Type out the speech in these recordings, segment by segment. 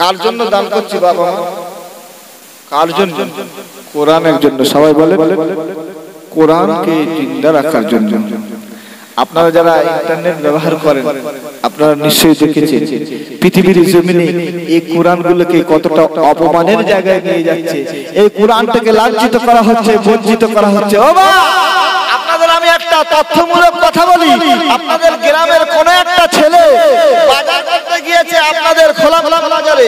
কার জন্য দান করছি বাবা মা? কার জন্য? কোরআনের জন্য। সবাই বলে কোরআনকে জিন্দা রাখার জন্য। আপনারা যারা ইন্টারনেট ব্যবহার করেন আপনারা নিশ্চয়ই দেখেছেন পৃথিবীর জমিনে এই কোরআনগুলোকে কতটা অপমানের জায়গায় নিয়ে যাচ্ছে। এই কোরআনটাকে লাঞ্ছিত করা হচ্ছে বঞ্চিত করা হচ্ছে। ও আপনাদের আমি একটা তথ্যমূলক কথা বলি। আপনাদের গ্রামের কোন একটা ছেলে বাজার করতে গিয়েছে আপনাদের খোলা খোলা বাজারে।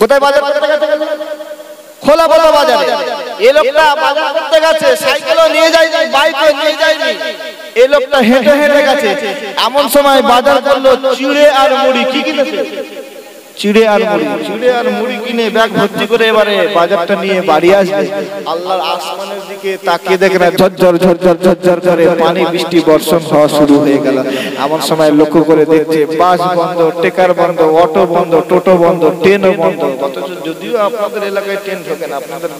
কোথায় বাজার করতে গেছে খোলা খোলা বাজারে। লোকটা বাজার করতে গেছে, সাইকেলও নিয়ে যায়নি, বাইকও নিয়ে যায়নি। এই লোকটা হেঁটে হেঁটে গেছে। এমন সময় বাজার করল, চিড়ে আর মুড়ি, কি কিনেছে? চিড়ে আর মুড়ি। চিড়ে আর মুড়ি। কিনে ব্যাগ ভর্তি করে এবারে বাজারটা নিয়ে বাড়ি আসবে। আল্লাহর আসমানের দিকে তাকিয়ে দেখে না, ঝরঝর ঝরঝর ঝরঝর করে পানি, বৃষ্টি, বর্ষণ হওয়া শুরু হয়ে গেল। এমন সময় লক্ষ্য করে দেখছে বাস বন্ধ, টেকার বন্ধ, অটো বন্ধ, টোটো বন্ধ, ট্রেনও বন্ধ। যদিও আপনাদের এলাকায় ট্রেন ঢোকে না, আপনাদের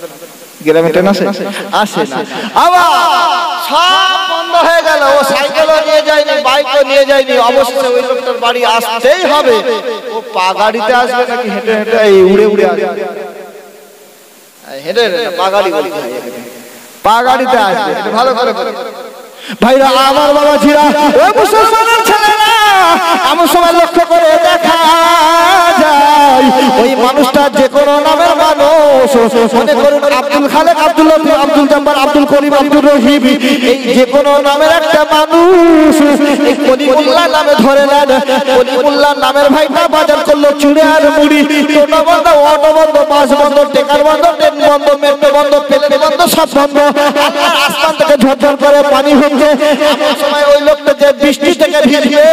গ্রামে ট্রেন আসে? না। আবার সব বন্ধ হয়ে গেল। ও সাইকেলও নিয়ে যায়নি, বাইকও নিয়ে যায়নি। অবশ্যই ওই লোকটার বাড়ি আসতেই হবে। পা আসবে নাকি হেঁটে হেঁটে এই উড়ে উড়ে আসবে? হেঁটে হেঁটে পা পা গাড়িতে আসবে। ভালো করে বলো। ভাইরা, আমার বাবা ছিরা মুসলমানের ছেলেরা! মনে করুন আব্দুল খালেক আব্দুল আব্দুল জব্বার আব্দুল করিম আব্দুল রহিম এই যে কোনো নামের একটা মানুষ এই কলিমুল্লাহ নামে ধরে নেন কলিমুল্লাহ নামের ভাইটা বাজার করল চুড়ে আর মুড়ি। টোটো বন্ধ অটো বন্ধ বাস বন্ধ টেকার বন্ধ ট্রেন বন্ধ মেট্রো বন্ধ প্লেন বন্ধ সব বন্ধ আসমান থেকে ঝরঝর করে পানি হচ্ছে। সময় ওই লোকটা যে বৃষ্টি থেকে ভিজবে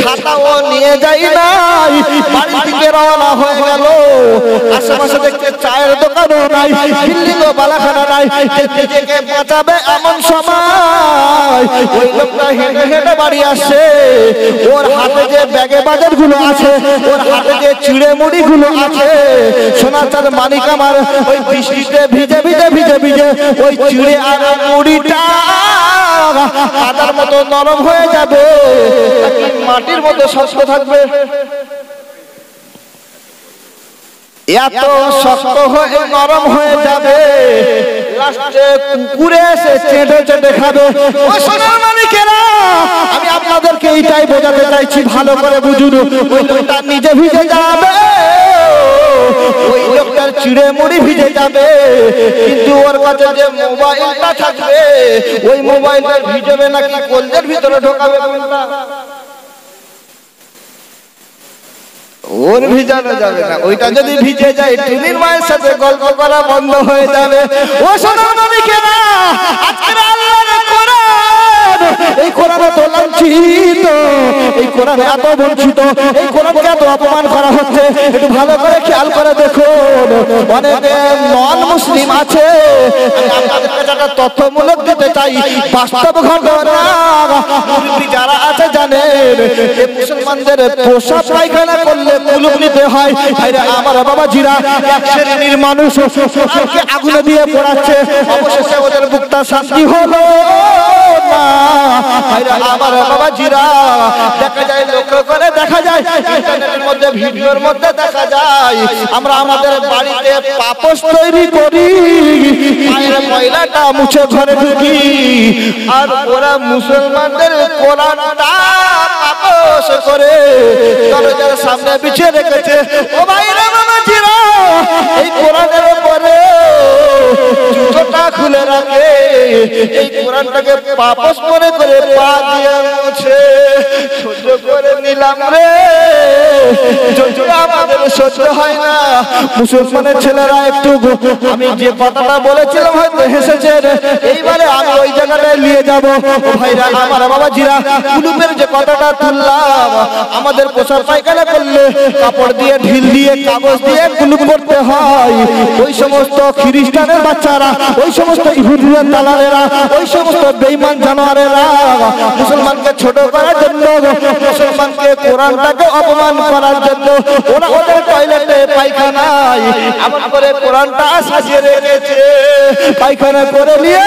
ছাতা ও নিয়ে যাই নাই। বাড়ি থেকে রওনা হয়ে গেল। আশেপাশে দেখতে চায়ের দোকানও নাই বিল্ডিং ও বালাখানা নাই নিজেকে বাঁচাবে এমন সময় ওই লোকটা হেঁটে হেঁটে বাড়ি আসে। ওর হাতে যে ব্যাগে বাজারগুলো আছে, ওর হাতে যে চিড়ে মুড়ি গুলো আছে সোনার চাঁদ মানিক আমার ওই বৃষ্টিতে ভিজে ভিজে ভিজে ভিজে ওই চিড়ে আর মুড়িটা কাদার মতো নরম হয়ে যাবে মাটির মতো শক্ত থাকবে। এত শক্ত হয়ে নরম হয়ে যাবে। কুকুরে এসে চেটে চেটে খাবে। আমি আপনাদেরকে এইটাই বোঝাতে চাইছি, ভালো করে বুঝুন। নিজে ভিজে যাবে। ওই লোকটার চিড়ে মুড়ি ভিজে যাবে। কিন্তু ওর কাছে যে মোবাইলটা থাকবে, ওই মোবাইলটা ভিজবে নাকি কলজের ভিতরে ঢোকাবে কোনটা ওর ভিজানো যাবে না। ওইটা যদি ভিজে যায় টুনির মায়ের সাথে গল্প করা বন্ধ হয়ে যাবে। ও সোনার না আজকের আল্লাহর এই কোরআন এত লাঞ্ছিত, এই কোরআন এত বঞ্চিত, এই কোরআনকে এত অপমান করা হচ্ছে। একটু ভালো করে খেয়াল করে দেখুন, অনেক নন মুসলিম আছে তথ্যমূলক দিতে চাই, বাস্তব ঘটনা। যারা আছে জানেন মুসলমানদের পোশাক পায়খানা করলে কুলুপ নিতে হয়। আমার বাবা জিরা এক শ্রেণির মানুষ আগুনে দিয়ে পড়াচ্ছে। অবশেষে ওদের মুক্তা শান্তি হলো না। আমার বাবা জিরা দেখা যায় লক্ষ্য করে, দেখা যায় ইন্টারনেটের মধ্যে, ভিডিওর মধ্যে দেখা যায়। আমরা আমাদের বাড়িতে পাপস তৈরি করি, পায়ের ময়লাটা মুছে ঘরে ঢুকি। আর ওরা মুসলমানদের কোরআনটা পাপস করে। দরজার সামনে বিছিয়ে রেখেছে। ও ভাইরা বাবা জিরা এই কোরআনের উপরে জুতোটা খুলে রাখে। এই কোরআনটাকে পাপস মনে করে পা দিয়ে মুছে। সহ্য করে নিলাম রে। আমাদের সহ্য হয় না, মুসলমানের ছেলেরা একটু আমি যে কথাটা বলেছিলাম হয়তো হেসেছেন এইবারে আমি ওই জায়গাটায় নিয়ে যাব। ভাইরা, আমার বাবা জিরা কুলুপের যে কথাটা তুললাম, আমাদের পোশাক পায়খানা করলে কাপড় দিয়ে, ঢিল দিয়ে, কাগজ দিয়ে কুলুপ করতে হয়। ওই সমস্ত খ্রিস্টানের বাচ্চারা, ওই সমস্ত ইহুদিদের দালালেরা ওই সমস্ত বেঈমান জানোয়ারেরা মুসলমানকে ছোট করার জন্য, মুসলমানকে কোরআনটাকে অপমান করার জন্য, ওরা ওদের টয়লেটে পায়খানায় আমার করে কোরআনটা সাজিয়ে রেখেছে, পায়খানা করে নিয়ে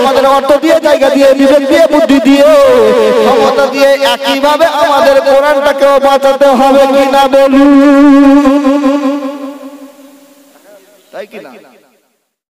আমাদের অর্থ দিয়ে জায়গা দিয়ে বিবেক দিয়ে বুদ্ধি দিয়ে, ক্ষমতা দিয়ে একইভাবে আমাদের কোরআনটাকেও বাঁচাতে হবে কিনা বলুন। তাই কিনা?